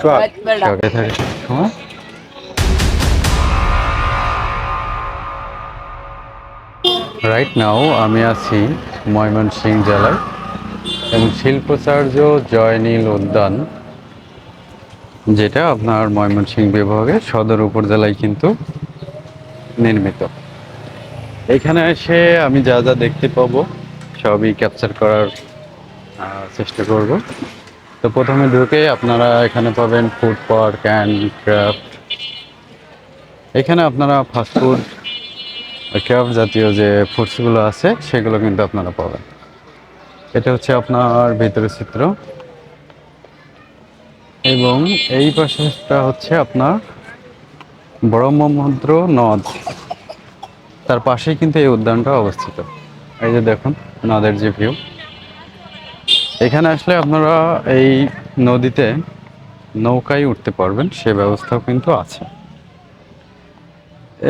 সোহাগ থাকে সময়। Right now আমি আছি ময়মনসিংহ জেলায় এবং শিল্পচার্য জয়নীল উদ্যান যেটা আপনার ময়মনসিংহ বিভাগের সদর উপজেলায় কিন্তু নির্মিত। এখানে এসে আমি যা যা দেখতে পাবো সবই ক্যাপচার করার চেষ্টা করব। তো প্রথমে ঢুকে আপনারা এখানে পাবেন ফুড পার্ক অ্যান্ড ক্রাফট এখানে আপনারা ফাস্টফুড ক্রাফট জাতীয় যে ফুডসগুলো আছে, সেগুলো কিন্তু আপনারা পাবেন। এটা হচ্ছে আপনার ভিতরের চিত্র। এবং এই পাশেটা হচ্ছে আপনার ব্রহ্মমন্ত্র নদ। তার পাশেই কিন্তু এই উদ্যানটা অবস্থিত। এই যে দেখুন, নদের যে ভিউ এখানে আসলে আপনারা এই নদীতে নৌকায় উঠতে পারবেন, সে ব্যবস্থাও কিন্তু আছে।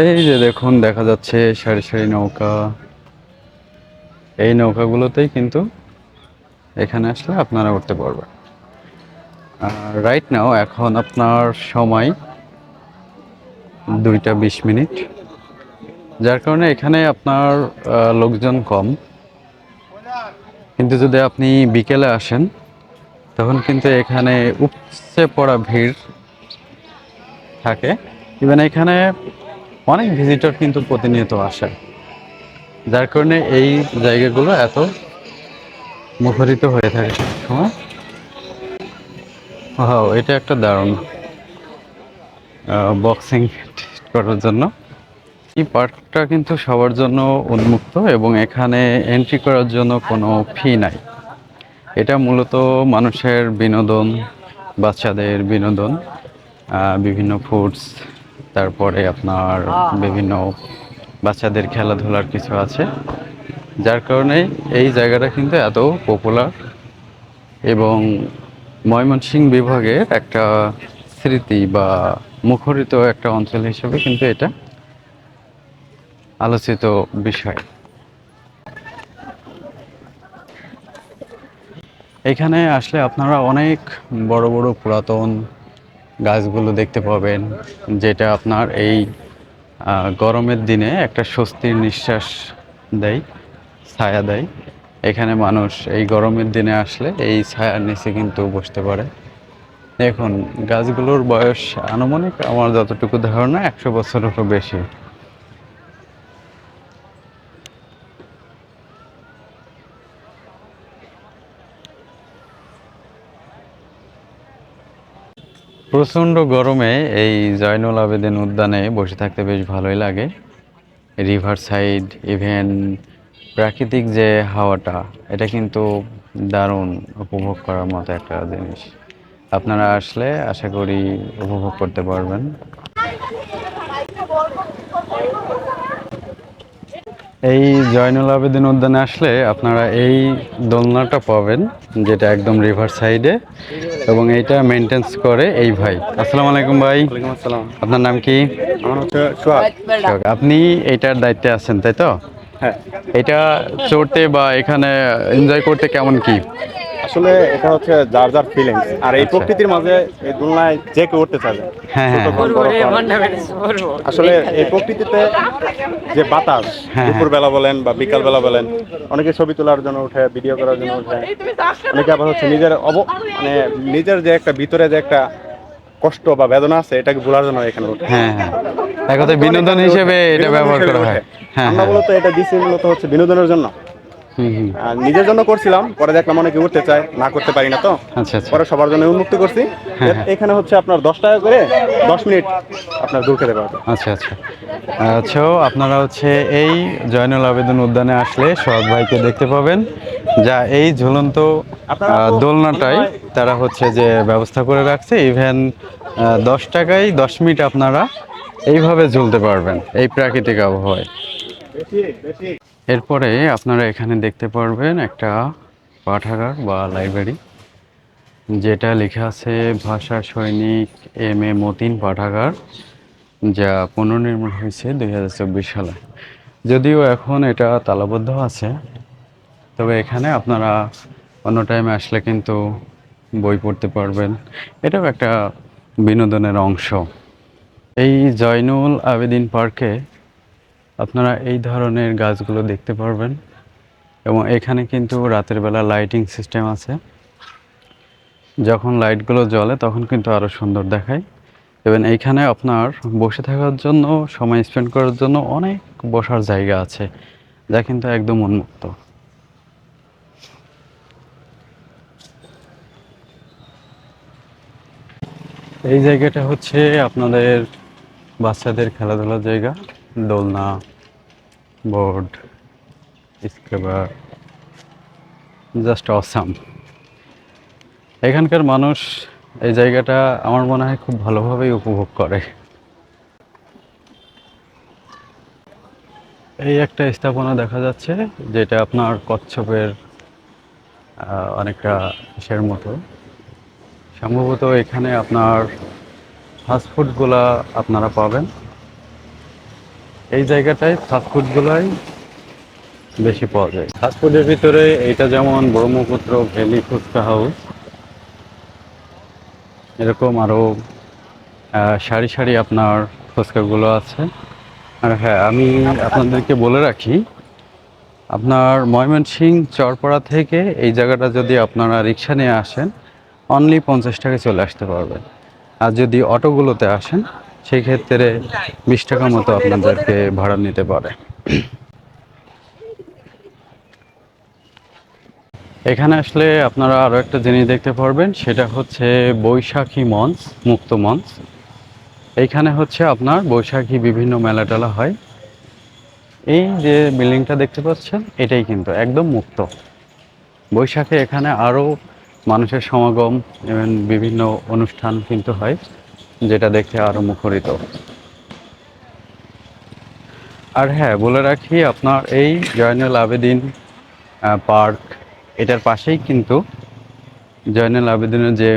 এই যে দেখুন, দেখা যাচ্ছে সারি সারি নৌকা। এই নৌকাগুলোতেই কিন্তু এখানে আসলে আপনারা উঠতে পারবেন। রাইট নাও এখন আপনার সময় দুইটা বিশ মিনিট। যার কারণে এখানে আপনার লোকজন কম। কিন্তু যদি আপনি বিকেলে আসেন, তখন কিন্তু এখানে উপচে পড়া ভিড় থাকে। ইভেন এখানে অনেক ভিজিটর কিন্তু প্রতিনিয়ত আসে। যার কারণে এই জায়গাগুলো এত মুখরিত হয়ে থাকে সময় ও এটা একটা দারুণ বক্সিং করার জন্য। এই পার্কটা কিন্তু সবার জন্য উন্মুক্ত এবং এখানে এন্ট্রি করার জন্য কোনো ফি নাই। এটা মূলত মানুষের বিনোদন, বাচ্চাদের বিনোদন বিভিন্ন ফুডস তারপরে আপনার বিভিন্ন বাচ্চাদের খেলাধুলার কিছু আছে, যার কারণে এই জায়গাটা কিন্তু এত পপুলার এবং ময়মনসিংহ বিভাগের একটা স্মৃতি বা মুখরিত একটা অঞ্চল হিসেবে কিন্তু এটা আলোচিত বিষয়। এখানে আসলে আপনারা অনেক বড় বড় পুরাতন গাছগুলো দেখতে পাবেন, যেটা আপনার এই গরমের দিনে একটা স্বস্তির নিঃশ্বাস দেয়, ছায়া দেয়। এখানে মানুষ এই গরমের দিনে আসলে এই ছায়ার নিচে কিন্তু বসতে পারে। দেখুন, গাছগুলোর বয়স আনুমানিক আমার যতটুকু ধারণা একশো বছরেরও বেশি। প্রচণ্ড গরমে এই জয়নুল আবেদিন উদ্যানে বসে থাকতে বেশ ভালোই লাগে। রিভার সাইড ইভেন প্রাকৃতিক যে হাওয়াটা, এটা কিন্তু দারুণ উপভোগ করার মতো একটা জিনিস। আপনারা আসলে আশা করি উপভোগ করতে পারবেন। এই জয়নুল আবেদিন উদ্যানে আসলে আপনারা এই দোলনাটা পাবেন, যেটা একদম রিভার সাইডে এবং এইটা মেনটেন্স করে এই ভাই। আসসালামু আলাইকুম ভাই। আসসালাম। আপনার নাম কি? আমার হচ্ছে সোহাগ। আপনি এইটার দায়িত্বে আছেন তাই তো? হ্যাঁ। এটা চড়তে বা এখানে এনজয় করতে কেমন কি? আসলে এটা হচ্ছে যার যার ফিলিংস আর এই। প্রকৃতির মাঝে এই দুলনায় যে কেউ উঠতে চাবে হ্যাঁ, হ্যাঁ। আসলে এই প্রকৃতিতে যে বাতাস হ্যাঁ। দুপুর বেলা বলেন বা বিকাল বেলা বলেন অনেকে ছবি তোলার জন্য উঠে ভিডিও করার জন্য উঠে। অনেকে আবার হচ্ছে নিজের অব মানে নিজের যে একটা ভিতরে যে একটা কষ্ট বা বেদনা আছে এটাকে ভোলার জন্য এখানে উঠে। হ্যাঁ হ্যাঁ। বিনোদন হিসেবে এটা ব্যবহার করা হয়। হ্যাঁ আমরা মূলত এটা দিছি মূলত হচ্ছে বিনোদনের জন্য। আর নিজের জন্য করছিলাম পরে দেখলাম অনেকে উঠতে চায় না করতে পারি না তো। আচ্ছা আচ্ছা। পরে সবার জন্য উন্মুক্ত করছি। হ্যাঁ, হ্যাঁ। এখানে হচ্ছে আপনার দশ টাকা করে দশ মিনিট আপনার দূর খেতে পারবেন। আচ্ছা আচ্ছা। আচ্ছা আপনারা হচ্ছে এই জয়নুল আবেদন উদ্যানে আসলে সোহাগ ভাইকে দেখতে পাবেন। যা এই ঝুলন্ত দোলনাটাই তারা হচ্ছে যে ব্যবস্থা করে রাখছে। ইভেন দশ টাকায় দশ মিনিট আপনারা এইভাবে ঝুলতে পারবেন এই প্রাকৃতিক আবহাওয়ায়। এরপরে আপনারা এখানে দেখতে পারবেন একটা পাঠাগার বা লাইব্রেরি, যেটা লেখা আছে ভাষা সৈনিক এম এ মতিন পাঠাগার, যা পুনর্নির্মাণ হয়েছে দুই হাজার চব্বিশ সালে। যদিও এখন এটা তালাবদ্ধ আছে, তবে এখানে আপনারা অন্য টাইমে আসলে কিন্তু বই পড়তে পারবেন। এটাও একটা বিনোদনের অংশ। এই জয়নুল আবেদিন পার্কে আপনারা এই ধরনের গাছগুলো দেখতে পারবেন। এবং এখানে কিন্তু রাতের বেলা লাইটিং সিস্টেম আছে। যখন লাইটগুলো জ্বলে, তখন কিন্তু আরও সুন্দর দেখায়। এবং এইখানে আপনার বসে থাকার জন্য, সময় স্পেন্ড করার জন্য অনেক বসার জায়গা আছে, যা কিন্তু একদম উন্মুক্ত। এই জায়গাটা হচ্ছে আপনাদের বাচ্চাদের খেলাধুলার জায়গা। দোলনা, বোর্ড, স্ক্রেবার জাস্ট অসাম এখানকার মানুষ এই জায়গাটা আমার মনে হয় খুব ভালোভাবেই উপভোগ করে। এই একটা স্থাপনা দেখা যাচ্ছে, যেটা আপনার কচ্ছপের অনেকটা ইসের মতো। সম্ভবত এখানে আপনার ফাস্টফুডগুলা আপনারা পাবেন। এই জায়গাটায় ফাস্টফুডগুলাই বেশি পাওয়া যায়। ফাস্টফুডের ভিতরে এইটা যেমন ব্রহ্মপুত্র ভ্যালি ফুচকা হাউস এরকম আরও সারি সারি আপনার ফুচকাগুলো আছে। আর হ্যাঁ আমি আপনাদেরকে বলে রাখি, আপনার ময়মনসিং চরপাড়া থেকে এই জায়গাটা যদি আপনারা রিক্সা নিয়ে আসেন অনলি পঞ্চাশ টাকায় চলে আসতে পারবেন। আর যদি অটোগুলোতে আসেন সেই ক্ষেত্রে বিশ টাকা মতো আপনাদেরকে ভাড়া নিতে পারে। এখানে আসলে আপনারা আরও একটা জিনিস দেখতে পারবেন, সেটা হচ্ছে বৈশাখী মঞ্চ, মুক্ত মঞ্চ। এইখানে হচ্ছে আপনার বৈশাখী বিভিন্ন মেলা টেলা হয়। এই যে বিল্ডিংটা দেখতে পাচ্ছেন, এটাই কিন্তু একদম মুক্ত। বৈশাখে এখানে আরও মানুষের সমাগম এবং বিভিন্ন অনুষ্ঠান কিন্তু হয়। যেটা দেখে আরও মুখরিত। আর হ্যাঁ বলে রাখি, আপনার এই জয়নুল আবেদিন পার্ক, এটার পাশেই কিন্তু জয়নুল আবেদিনের যে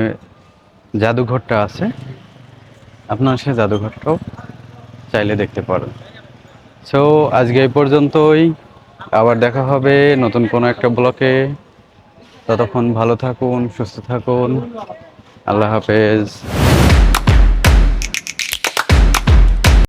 জাদুঘরটা আছে, আপনার সেই জাদুঘরটাও চাইলে দেখতে পারেন। সো আজকে এই পর্যন্তই। আবার দেখা হবে নতুন কোনো একটা ব্লকে। ততক্ষণ ভালো থাকুন, সুস্থ থাকুন। আল্লাহ হাফেজ।